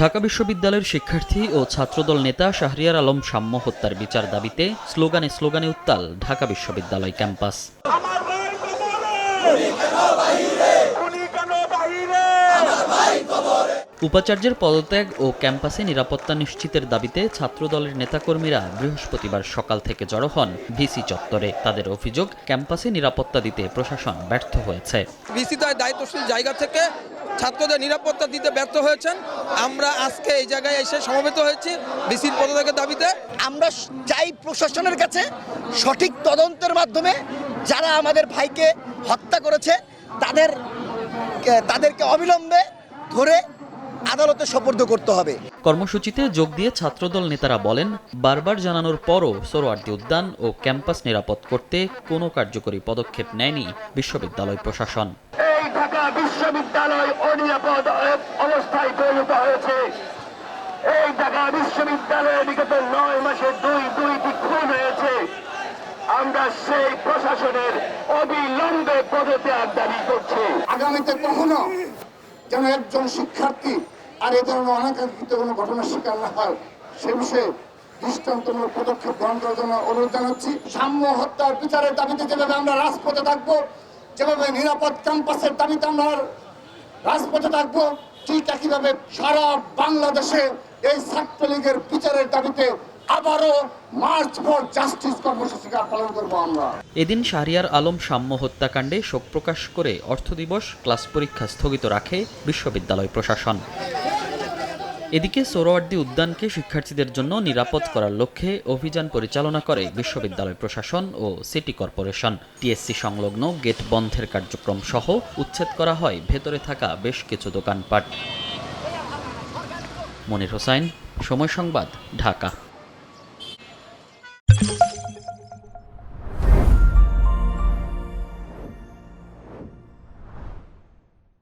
ঢাকা বিশ্ববিদ্যালয়ের শিক্ষার্থী ও ছাত্রদল নেতা শাহরিয়ার আলম সাম্য হত্যার বিচার দাবিতে স্লোগানে স্লোগানে উত্তাল ঢাকা বিশ্ববিদ্যালয় ক্যাম্পাস। উপাচার্যের পদত্যাগ ও ক্যাম্পাসে নিরাপত্তা নিশ্চিতের দাবিতে ছাত্রদলের নেতাকর্মীরা বৃহস্পতিবার সকাল থেকে জড়ো হন ভিসি চত্বরে। তাদের অভিযোগ ক্যাম্পাসে নিরাপত্তা দিতে প্রশাসন ব্যর্থ হয়েছে। ভিসি তার দায়িত্বশীল জায়গা থেকে ছাত্রদের নিরাপত্তা দিতে ব্যর্থ হয়েছেন। আমরা আজকে এই জায়গায় এসে সমবেত হয়েছি ভিসির পদত্যাগের দাবিতে। আমরা চাই প্রশাসনের কাছে সঠিক তদন্তের মাধ্যমে যারা আমাদের ভাইকে হত্যা করেছে তাদের তাদেরকে অবিলম্বে ধরে আদালতে সোপর্দ করতে হবে। কর্মসূচিতে যোগ দিয়ে ছাত্রদল নেতারা বলেন বারবার জানানোর পরও সোরোয়ার্দী উদ্যান ও ক্যাম্পাস নিরাপদ করতে কোনো কার্যকরী পদক্ষেপ নেয়নি বিশ্ববিদ্যালয় প্রশাসন। এই ঢাকা বিশ্ববিদ্যালয় অনিরাপদ অবস্থায় পরিণত হয়েছে। এই ঢাকা বিশ্ববিদ্যালয়ে বিগত নয় মাসে দুই দুইটি খুন হয়েছে। আমরা সেই প্রশাসনের অবিলম্বে পদত্যাগ দাবি করছি। আগামীতে কখনো যেন একজন শিক্ষার্থী আর এ ধরনের অনাকাঙ্ক্ষিত কোনো ঘটনার শিকার না হয়? সে বিষয়ে দৃষ্টান্তমূলক পদক্ষেপ গ্রহণ করার জন্য অনুরোধ জানাচ্ছি। সাম্য হত্যার বিচারের দাবিতে যেভাবে আমরা রাজপথে থাকব, যেভাবে নিরাপদ ক্যাম্পাসের দাবিতে আমরা রাজপথে থাকব, ঠিক একইভাবে সারা বাংলাদেশে এই ছাত্রলীগের বিচারের দাবিতে আবারও মার্চ ফর জাস্টিস কর্মসূচি পালন করব আমরা। এদিন শাহরিয়ার আলম সাম্য হত্যাকাণ্ডে শোক প্রকাশ করে অর্থ দিবস, ক্লাস পরীক্ষা স্থগিত রাখে বিশ্ববিদ্যালয় প্রশাসন। এদিকে সোহরাওয়ার্দী উদ্যানকে শিক্ষার্থীদের জন্য নিরাপদ করার লক্ষ্যে অভিযান পরিচালনা করে বিশ্ববিদ্যালয় প্রশাসন ও সিটি কর্পোরেশন। টিএসসি সংলগ্ন গেট বন্ধের কার্যক্রম সহ উচ্ছেদ করা হয়, ভেতরে থাকা বেশ কিছু দোকানপাট। মনির হোসাইন, সময় সংবাদ, ঢাকা।